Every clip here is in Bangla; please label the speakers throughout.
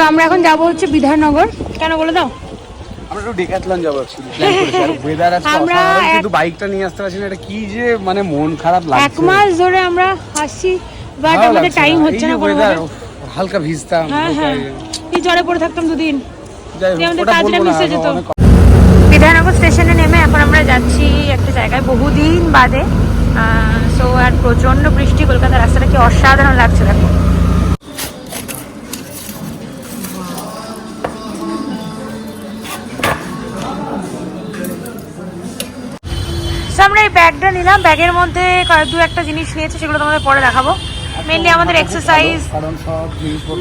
Speaker 1: তো আমরা এখন যাব হচ্ছে বিধাননগর। কেন বলে দাও?
Speaker 2: আমরা একটু ডেকাথলন যাব অ্যাকচুয়ালি প্ল্যান করেছি আর ওয়েদার আজকে অসাধারণ কিন্তু বাইকটা নিয়ে আসতে পারছি না এটা কি যে মানে মন খারাপ লাগছে।
Speaker 1: এক মাস ধরে আমরা বাট আমাদের টাইম হচ্ছে
Speaker 2: এই
Speaker 1: না কোনো
Speaker 2: হালকা ভিজতাম
Speaker 1: হ্যাঁ হ্যাঁ। এই জ্বরে পড়ে থাকতাম দুদিন। আমাদের কাজটা মিশে যেত। বিধাননগর স্টেশনে নেমে এখন আমরা যাচ্ছি একটা জায়গায় বহুদিন বাদে। সো আর প্রচণ্ড বৃষ্টি কলকাতার রাস্তাটা কি অসাধারণ লাগছে দেখো। নিলাম ব্যাগের মধ্যে দু একটা জিনিস নিয়েছে সেগুলো তোমাদের পরে দেখাবো। মেনলি আমাদের এক্সারসাইজ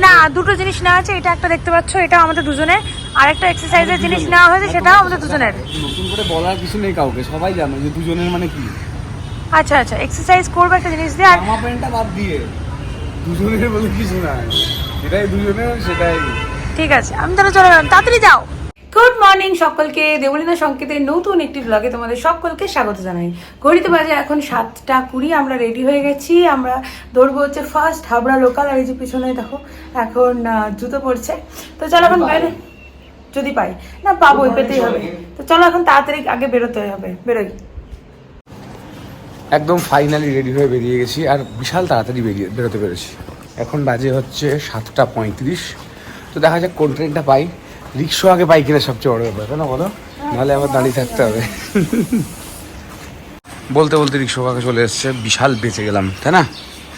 Speaker 1: না দুটো জিনিস নেওয়া আছে এটা একটা দেখতে পাচ্ছ এটা আমাদের দুজনের। আর একটা এক্সারসাইজের জিনিস নেওয়া হয়েছে সেটাও আমাদের দুজনের।
Speaker 2: নতুন করে বলার কিছু নেই কাউকে সবাই জানো যে দুজনের মানে কি।
Speaker 1: আচ্ছা আচ্ছা এক্সারসাইজ করব একটা জিনিস দিয়ে আর
Speaker 2: জামা প্যান্টটা বাদ দিয়ে দুজনের বলে কিছু নাই। এটাই দুজনের সেটাই।
Speaker 1: ঠিক আছে আমি তাহলে চলে গেলাম। তাড়াতাড়ি যাও। গুড মর্নিং সকলকে। দেবলীনা সংকেতের নতুন একটি ব্লগে তোমাদের সকলকে স্বাগত জানাই। ঘড়িতে বাজে এখন সাতটা কুড়ি আমরা রেডি হয়ে গেছি। আমরা দৌড়বো হচ্ছে ফার্স্ট হাবড়া লোকাল আর এই যে পিছনে দেখো এখন জুতো পড়ছে তো চলো এখন বের যদি পাই। না পাবোই পেতেই হবে। তো চলো এখন তাড়াতাড়ি আগে বেরোতে হবে। বেরোই।
Speaker 2: একদম ফাইনালি রেডি হয়ে বেরিয়ে গেছি আর বিশাল তাড়াতাড়ি বেরিয়ে বেরোতে পেরেছি। এখন বাজে হচ্ছে সাতটা পঁয়ত্রিশ। তো দেখা যাক কোন ট্রেনটা পাই। রিক্সা আগে পাই কিনা সবচেয়ে বড় ব্যাপার তাই না বলো? নাহলে আবার দাঁড়িয়ে থাকতে হবে। বলতে বলতে রিক্সা কাকে চলে এসছে বিশাল বেঁচে গেলাম তাই না?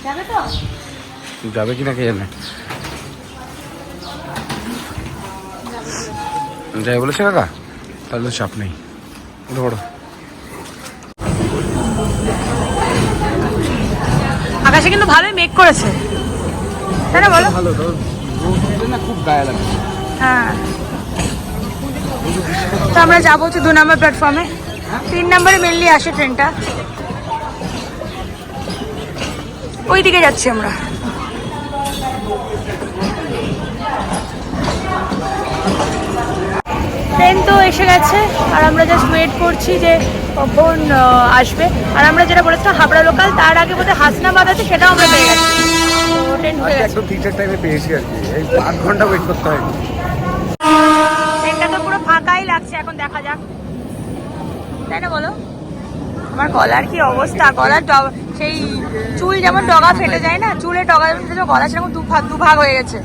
Speaker 1: যাবে তো?
Speaker 2: যাবে কিনা কে জানে? যাই বলেছে কাকা তাহলে চাপ নেই। ওটা বড়।
Speaker 1: আকাশে কিন্তু ভালোই মেক করেছে। তাই না বলো?
Speaker 2: ভালো তো। খুব গায়ে লাগে
Speaker 1: হ্যাঁ। তো আমরা যাব হচ্ছে দু নম্বর প্ল্যাটফর্মে তিন নম্বরে মেনলি আসে ট্রেনটা ওই দিকে যাচ্ছি আমরা। ট্রেন তো এসে গেছে আর আমরা জাস্ট ওয়েট করছি যে কখন আসবে। আর আমরা যেটা বলেছিলাম হাবড়া লোকাল তার আগে বোধহয় হাসনাবাদ আছে সেটাও আমরা পেয়ে গেছি। ট্রেন ঢুকে
Speaker 2: আজকে
Speaker 1: গেছে
Speaker 2: একদম ঠিকঠাক টাইমে পেয়েছি আর কি। এই আট ঘণ্টা ওয়েট করতে হয়
Speaker 1: ট্রেনটা তো পুরো ফাঁকাই লাগছে এখন দেখা যাক তাই না বলো? আমার গলার কি অবস্থা? গলার সেই চুল যেমন ডগা ফেটে যায় না চুলে ডগা যেমন ফেটে গলা সেরকম দুভাগ দুভাগ হয়ে গেছে।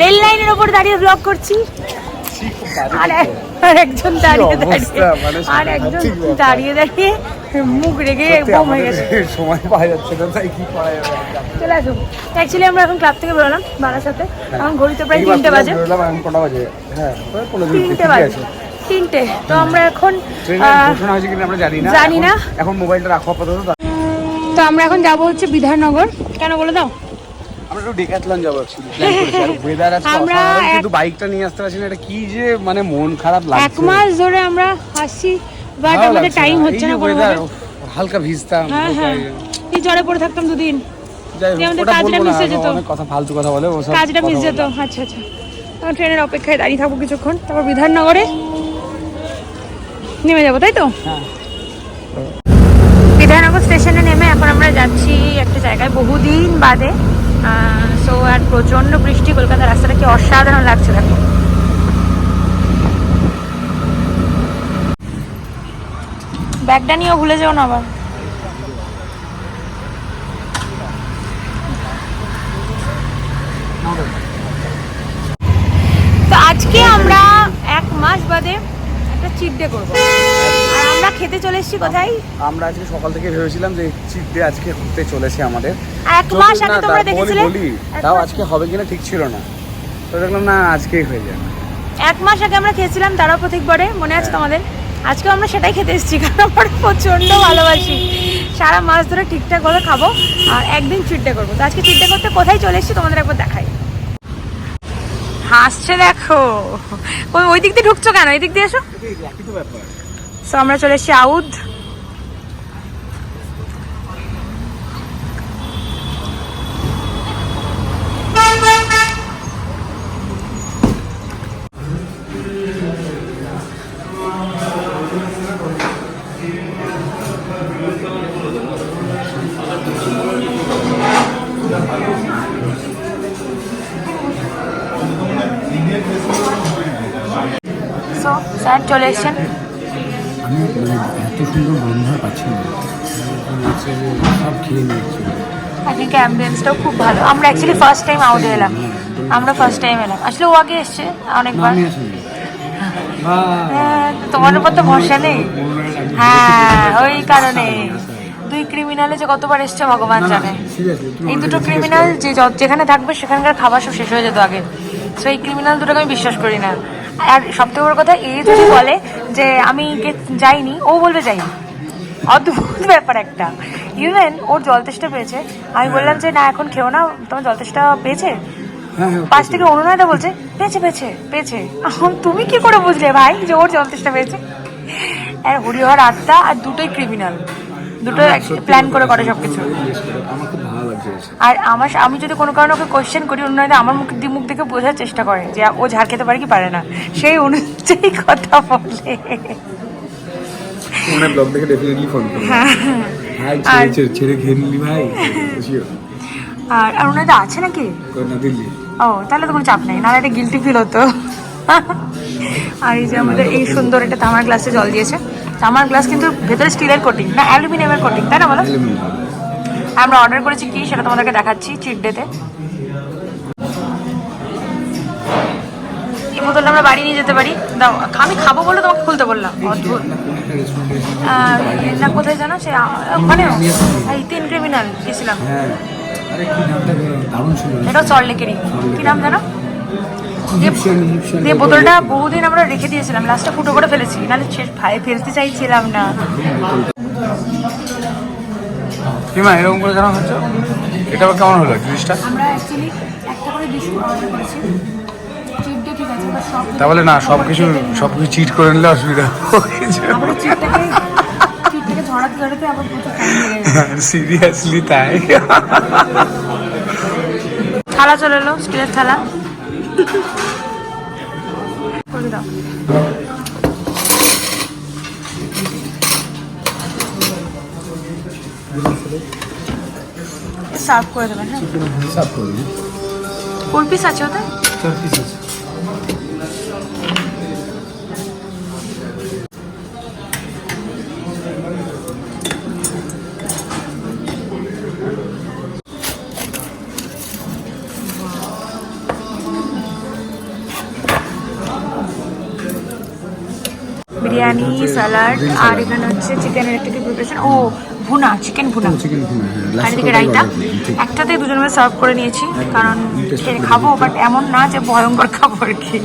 Speaker 1: রেল লাইনের ওপর দাঁড়িয়ে ব্লগ করছি। আর একজন দাঁড়িয়ে দাঁড়িয়ে
Speaker 2: মানে
Speaker 1: আর একজন দাঁড়িয়ে দাঁড়িয়ে মুখ রেগে হয়ে গেছে।
Speaker 2: সময় পাওয়া যাচ্ছে না তাই কি করা যাবে?
Speaker 1: চলে আসুন। অ্যাকচুয়ালি আমরা এখন ক্লাব থেকে বেরোলাম বাবার সাথে এখন ঘড়িতে প্রায় তিনটে বাজে।
Speaker 2: বেরোলাম, এখন কটা বাজে? হ্যাঁ
Speaker 1: তিনটে বাজে। তিনটে। তো আমরা এখন
Speaker 2: জানি না। এখন- মোবাইলটা রাখো আপাতত।
Speaker 1: তো আমরা এখন যাব হচ্ছে বিধাননগর। কেন বলে দাও?
Speaker 2: আমরা একটু ডেকাথলন যাব অ্যাকচুয়ালি প্ল্যান করেছি। আর ওয়েদার আজকে অসাধারণ কিন্তু বাইকটা নিয়ে আসতে পারছি না। এটা কি যে মানে মন খারাপ লাগছে।
Speaker 1: এক মাস ধরে আমরা আসছি বাট আমাদের টাইম হচ্ছে না
Speaker 2: যে
Speaker 1: কোনো
Speaker 2: হালকা ভিজতাম
Speaker 1: হ্যাঁ হ্যাঁ। এই জ্বরে পড়ে থাকতাম দুদিন। কাজটা যেত।
Speaker 2: কথা ফালতু কথা বলে
Speaker 1: কাজটা
Speaker 2: কথা
Speaker 1: মিস যেত। আচ্ছা আচ্ছা। ট্রেনের অপেক্ষায় দাঁড়িয়ে থাকব কিছুক্ষণ। তারপর বিধাননগরে। নেমে যাব, তাই তো। বিধাননগর স্টেশনে নেমে এখন আমরা যাচ্ছি একটা জায়গায় বহুদিন বাদে। সো আর প্রচণ্ড বৃষ্টি, কলকাতার রাস্তাটা কি অসাধারণ লাগছে দেখো। ব্যাগটা নিয়েও ভুলে যেও না আবার। তো আজকে আমরা এক মাস বাদে চিট ডে করব। আর আমরা খেতে চলে এসেছি কোথায়?
Speaker 2: আমরা আজকে সকাল থেকে ভেবেছিলাম যে চিট ডে আজকে হতে চলেছে আমাদের।
Speaker 1: এক মাস আগে তোমরা দেখেছিলে?
Speaker 2: তাও আজকে হবে কিনা ঠিক ছিল না। তো দেখলাম না আজকেই হয়ে যাবে।
Speaker 1: এক মাস আগে আমরা খেয়েছিলাম তারাও প্রতীকবারে মনে আছে তোমাদের? আজকেও আমরা সেটাই খেতে এসেছি কারণ আমরা প্রচণ্ড ভালোবাসি। সারা মাস ধরে ঠিকঠাক ভাবে খাব আর একদিন চিট্টে করব। তো আজকে চিট্টে করতে কোথায় চলে এসেছি তোমাদের একবার দেখাই। হাসছে দেখো। ওই ওই দিক দিয়ে ঢুকছো কেন? ওই দিক দিয়ে এসো। আমরা চলে এসেছি আউদ চলে এসছেন?
Speaker 2: আমি মানে এত সুন্দর গন্ধ পাচ্ছি না। হচ্ছে যে সব খেয়ে নিয়েছি।
Speaker 1: এখানকে অ্যাম্বিয়েন্সটাও খুব ভালো। আমরা অ্যাকচুয়ালি ফার্স্ট টাইম আউটে এলাম। আমরা ফার্স্ট টাইম এলাম। আসলে ও আগে এসছে অনেকবার। হ্যাঁ, তোমার উপর তো ভরসা নেই। হ্যাঁ ওই কারণে। দুই ক্রিমিনালে যে কতবার এসছে ভগবান জানে। এই দুটো ক্রিমিনাল যে য- যেখানে থাকবে সেখানকার খাবার সব শেষ হয়ে যেত আগে। সো এই ক্রিমিনাল দুটোকে আমি বিশ্বাস করি না। আর সবথেকে বড় কথা এ যদি বলে যে আমি যাইনি ও বলবে যাই অদ্ভুত ব্যাপার একটা। ইভেন ওর জল তেষ্টা পেয়েছে। আমি বললাম যে না এখন খেও না তোমার জল তেষ্টা পেয়েছে?
Speaker 2: হ্যাঁ হ্যাঁ
Speaker 1: পাশ থেকে অনুনয়দা বলছে পেয়েছে পেয়েছে পেয়েছে। এখন তুমি কি করে বুঝলে ভাই যে ওর জল তেষ্টা পেয়েছে? আর হরিহর আত্মা আর দুটোই ক্রিমিনাল দুটো প্ল্যান করে করে সবকিছু
Speaker 2: আমার খুব ভালো লাগছে এসে।
Speaker 1: আর আমার আমি যদি কোনো কারণে ওকে কোয়েশ্চেন করি অন্যরা আমার মুখ মুখ দেখে বোঝার চেষ্টা করে যে ও ঝাড় খেতে পারে কি পারে না? সেই অনুযায়ী কথা বলে।
Speaker 2: মানে ব্লগ দেখে ডেফিনেটলি ফোন করব ভাই
Speaker 1: আর-
Speaker 2: ছেড়ে ছেড়ে ছেড়ে নিলি ভাই?
Speaker 1: আর আর ওনাদের আছে নাকি?
Speaker 2: না দিল্লি।
Speaker 1: ও তাহলে তো কোনো চাপ নেই। নাহলে গিলটি ফিল হতো। আর এই যে আমাদের এই সুন্দর একটা তামার গ্লাসে জল দিয়েছে। তামার গ্লাস কিন্তু ভেতরে স্টিলের কোটিং না অ্যালুমিনিয়ামের কোটিং তাই না বলো? আমরা অর্ডার করেছি কি সেটা তোমাদেরকে দেখাচ্ছি চিট ডেতে এই বোতলটা আমরা বাড়ি নিয়ে যেতে পারি। দাও, আমি খাব বলে তোমাকে খুলতে বললাম। অদ্ভুত। না, কোথায় জানো? সে ওখানে। এই তিন ক্রিমিনাল গেছিলাম।
Speaker 2: ছিল
Speaker 1: এটাও সল্টলেকেরই কি নাম জানো? দিয়ে বোতলটা বহুদিন আমরা রেখে দিয়েছিলাম লাস্টটা ফুটো করে ফেলেছি। নাহলে ভাই ফেলতে চাইছিলাম না।
Speaker 2: কিমা এরকম করে কেন হচ্ছে? এটা আবার কেমন হলো জিনিসটা?
Speaker 1: আমরা অ্যাকচুয়ালি একটা করে বিস্কুট অর্ডার করেছি। চিপটা ঠিক আছে বাট সব
Speaker 2: তাহলে না সব কিছু সব কিছু চিট করে নিলে অসুবিধা সিরিয়াসলি তাই?
Speaker 1: থালা চলে এলো স্টিলের থালা। করে দাও সার্ভ করে দেবেন হ্যাঁ
Speaker 2: হিসাব করে দিই
Speaker 1: কোন পিস আছে ওতে
Speaker 2: চার পিস আছে
Speaker 1: বিরিয়ানি স্যালাড আর এখানে হচ্ছে চিকেনের একটা কি প্রিপারেশন ও ভুনা চিকেন ভুনা।
Speaker 2: চিকেন ভুনা হ্যাঁ
Speaker 1: আর এদিকে রাইতা একটাতে দুজন মিলে সার্ভ করে নিয়েছি কারণ খাব বাট এমন না যে ভয়ঙ্কর খাব আর কি।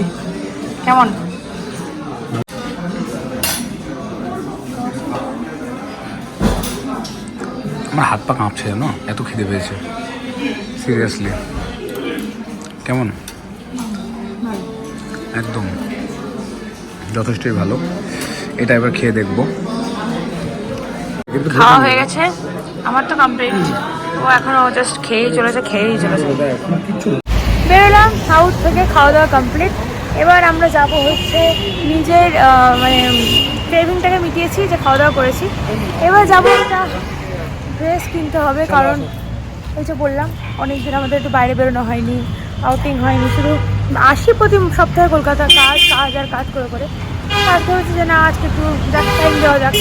Speaker 1: কেমন?
Speaker 2: আমার হাত পা কাঁপছে জানো? এত খিদে পেয়েছে। সিরিয়াসলি কেমন? একদম। যথেষ্টই ভালো। এটা এবার খেয়ে দেখব।
Speaker 1: খাওয়া হয়ে গেছে। আমার তো কমপ্লিট ও এখনও জাস্ট খেয়েই চলেছে খেয়েই চলেছে। বেরোলাম সাউথ থেকে খাওয়া দাওয়া কমপ্লিট এবার আমরা যাব হচ্ছে নিজের মানে ক্রেভিংটাকে মিটিয়েছি যে খাওয়া দাওয়া করেছি। এবার যাব একটা ড্রেস কিনতে হবে কারণ ওই যে বললাম অনেক দিন আমাদের একটু বাইরে বেরোনো হয়নি আউটিং হয়নি শুধু আসি প্রতি সপ্তাহে কলকাতা কাজ কাজ আর কাজ করে করে। আজকে হচ্ছে যে না আজকে একটু যাক টাইম দেওয়া যাক।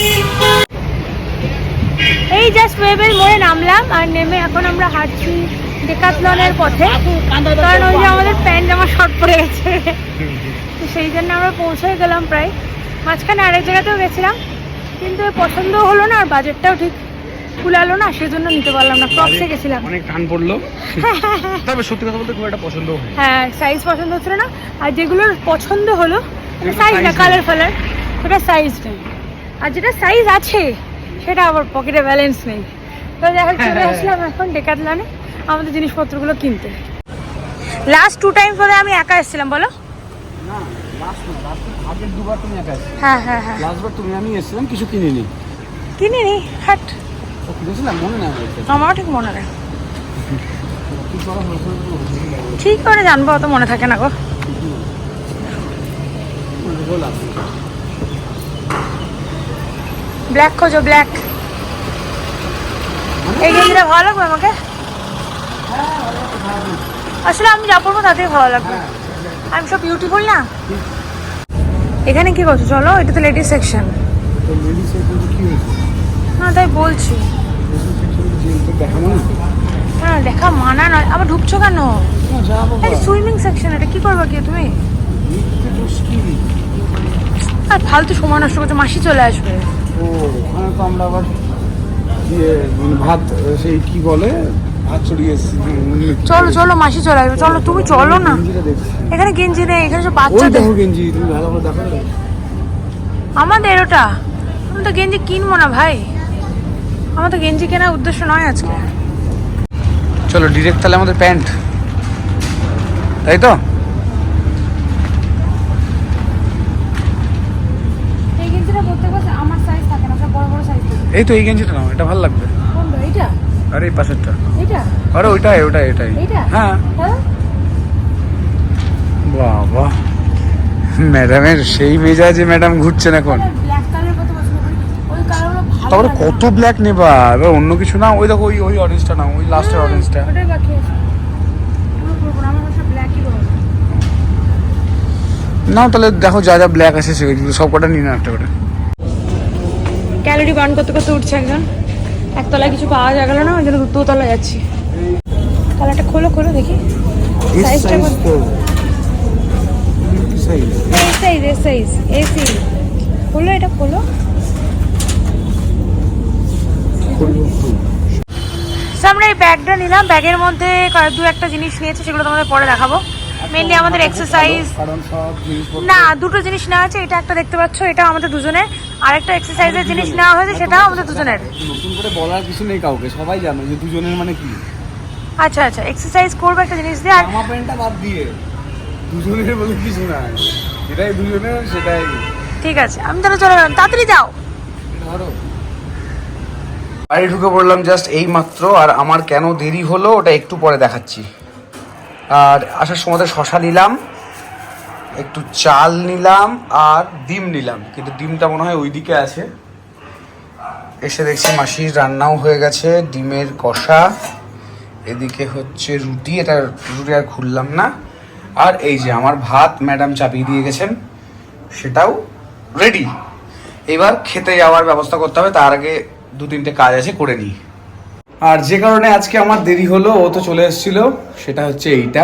Speaker 1: এই জাস্ট ওয়েবের মোড়ে নামলাম আর নেমে এখন আমরা হাঁটছি ডেকাথলনের পথে। কারণ ওই যে আমাদের প্যান্ট জামা শর্ট পড়ে গেছে। তো সেই জন্য আমরা পৌঁছে গেলাম প্রায়। মাঝখানে আরেক জায়গাতেও গেছিলাম কিন্তু পছন্দ হলো না আর বাজেটটাও ঠিক কুলালো না সেজন্য নিতে পারলাম না। ক্রক্সে গেছিলাম।
Speaker 2: অনেক টান পড়ল। তবে সত্যি কথা বলতে খুব একটা পছন্দ হ্যাঁ
Speaker 1: সাইজ পছন্দ হচ্ছিল না। আর যেগুলোর পছন্দ হলো সাইজ না কালার ফালার ওটা সাইজ নেই। আর যেটা সাইজ আছে সেটা আবার পকেটে ব্যালেন্স নেই। তো যাই হোক চলে আসলাম এখন ডেকাতলানে আমাদের জিনিসপত্রগুলো কিনতে। লাস্ট টু টাইম পরে আমি একা এসেছিলাম বলো?
Speaker 2: আগের দুবার তুমি একা
Speaker 1: হ্যাঁ হ্যাঁ হ্যাঁ।
Speaker 2: লাস্টবার তুমি আমি এসেছিলাম কিছু কিনিনি।
Speaker 1: কিনিনি হাট।
Speaker 2: মনে
Speaker 1: আমারও ঠিক মনে নেই। ঠিক করে জানব অত মনে থাকে না গো। ব্ল্যাক খোঁজো ব্ল্যাক এই গেঞ্জিটা ভালো লাগবে আমাকে? আসলে আমি যা পরবো তাতেই ভালো লাগবে। আই এম সো বিউটিফুল না? এখানে কি করছ? চলো, এটা তো লেডিস সেকশন না, তাই বলছি। হ্যাঁ দেখা মানা নয়। আবার ঢুকছো কেন? সুইমিং সেকশন এটা কি করবে কি তুমি? আর ফালতু সময় নষ্ট করছ, মাসি চলে আসবে।
Speaker 2: ও ওখানে তো আমরা আবার ইয়ে মানে ভাত সেই কি বলে? ভাত চড়িয়ে এসেছি
Speaker 1: চলো চলো মাসি চলে আসবে। চলো তুমি চলো না। এখানে গেঞ্জি নেই এখানে সব বাচ্চাদের।
Speaker 2: দেখো গেঞ্জি তুমি ভালো করে দেখো
Speaker 1: আমাদের ওটা। আমি তো গেঞ্জি কিনবো না ভাই। আমার তো গেঞ্জি কেনার উদ্দেশ্য নয় আজকে।
Speaker 2: চলো ডিরেক্ট তাহলে আমাদের প্যান্ট। তাই তো
Speaker 1: এই গেঞ্জিটা পরতে পারছে আমার সাইজ থাকে না সব বড় বড় সাইজ থাকে
Speaker 2: এই তো এই গেঞ্জিটা নাও এটা ভালো লাগবে। আরে এই পাশেরটা। আরে ওইটাই ওইটাই এটাই হ্যাঁ।
Speaker 1: হ্যাঁ?
Speaker 2: বাবা ম্যাডামের সেই মেজাজে ম্যাডাম ঘুরছেন এখন। তারপরে কত ব্ল্যাক নেবা? এবার অন্য কিছু না ওই দেখো ওই ওই অরেঞ্জটা না ওই লাস্টের অরেঞ্জটা
Speaker 1: না
Speaker 2: তাহলে দেখো যা যা ব্ল্যাক আছে সেগুলো সব কটা নিয়ে না একটা করে।
Speaker 1: ক্যালোরি বার্ন করতে করতে উঠছে একজন। একতলায় কিছু পাওয়া যায় গেল না ওই জন্য দোতলায় যাচ্ছি। কালারটা খোলো খোলো দেখি। সাইজটা কত সাইজ এই সাইজ খোলো এটা খোলো। আমরা এই ব্যাগটা নিলাম। ব্যাগের মধ্যে কয়েক দু একটা জিনিস নিয়েছে সেগুলো তোমাদের পরে দেখাবো। মেনলি আমাদের এক্সারসাইজ না দুটো জিনিস নেওয়া আছে এটা একটা দেখতে পাচ্ছ এটা আমাদের দুজনের। আর একটা এক্সারসাইজের জিনিস নেওয়া হয়েছে সেটাও আমাদের দুজনের।
Speaker 2: নতুন করে বলার কিছু নেই কাউকে সবাই জানে যে দুজনের মানে কি।
Speaker 1: আচ্ছা আচ্ছা এক্সারসাইজ করবে একটা জিনিস দিয়ে আর
Speaker 2: জামা প্যান্টটা বাদ দিয়ে দুজনের বলে কিছু নাই। এটাই দুজনের সেটাই।
Speaker 1: ঠিক আছে আমি তাহলে চলে গেলাম তাড়াতাড়ি যাও।
Speaker 2: ধরো। বাড়ি ঢুকে পড়লাম জাস্ট এই মাত্র আর আমার কেন দেরি হলো ওটা একটু পরে দেখাচ্ছি। আর আসার সময় শশা নিলাম, একটু চাল নিলাম আর ডিম নিলাম, কিন্তু ডিমটা মনে হয় ওইদিকে আছে। এসে দেখছি মাসির রান্নাও হয়ে গেছে, ডিমের কষা, এদিকে হচ্ছে রুটি, এটা রুটি আর খুললাম না। আর এই যে আমার ভাত ম্যাডাম চাপিয়ে দিয়ে গেছেন, সেটাও রেডি এবার খেতে যাওয়ার ব্যবস্থা করতে হবে, তার আগে দু তিনটে কাজ আছে, করে নিই। আর যে কারণে আজকে আমার দেরি হলো, ও তো চলে এসেছিল, সেটা হচ্ছে এইটা।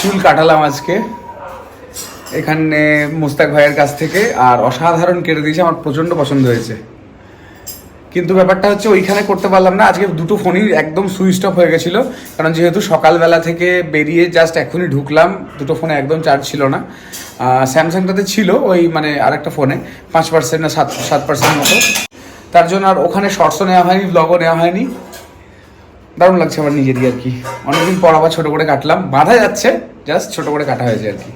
Speaker 2: চুল কাটালাম আজকে। এখানে মুস্তাক ভাইয়ের কাছ থেকে, আর অসাধারণ কেটে দিয়েছে, আমার প্রচণ্ড পছন্দ হয়েছে। কিন্তু ব্যাপারটা হচ্ছে, ওইখানে করতে পারলাম না। আজকে দুটো ফোনই একদম সুইচ অফ হয়ে গেছিল, কারণ যেহেতু সকালবেলা থেকে বেরিয়ে জাস্ট এখনই ঢুকলাম, দুটো ফোনে একদম চার্জ ছিল না। স্যামসাংটাতে ছিল ওই মানে আরেকটা ফোনে, পাঁচ পার্সেন্ট না সাত সাত পার্সেন্ট মতো। তার জন্য আর ওখানে শর্টসও নেওয়া হয়নি ব্লগও নেওয়া হয়নি। দারুণ লাগছে আমার নিজেরই আর কি। অনেকদিন পর আবার ছোটো করে কাটলাম। বাঁধা যাচ্ছে জাস্ট ছোটো করে কাটা হয়েছে আর কি।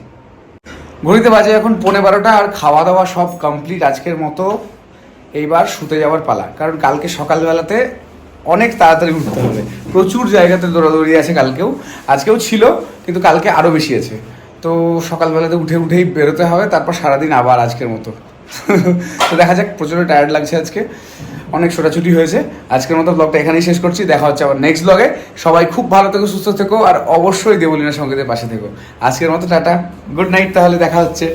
Speaker 2: ঘড়িতে বাজে এখন পৌনে বারোটা আর খাওয়া দাওয়া সব কমপ্লিট আজকের মতো। এইবার শুতে যাওয়ার পালা, কারণ কালকে সকালবেলাতে অনেক তাড়াতাড়ি উঠতে হবে। প্রচুর জায়গাতে দৌড়াদৌড়ি আছে কালকেও, আজকেও ছিল, কিন্তু কালকে আরও বেশি আছে। তো সকালবেলাতে উঠে উঠেই বেরোতে হবে, তারপর সারাদিন আবার আজকের মতো। তো দেখা যাক প্রচুর টায়ার্ড লাগছে আজকে। অনেক ছোটাছুটি হয়েছে। আজকের মতো ব্লগটা এখানেই শেষ করছি। দেখা হচ্ছে আবার নেক্সট ব্লগে সবাই খুব ভালো থেকো, সুস্থ থেকো, আর অবশ্যই দেবলীনা সঙ্গীতের পাশে থেকো। আজকের মতো টাটা। গুড নাইট তাহলে, দেখা হচ্ছে।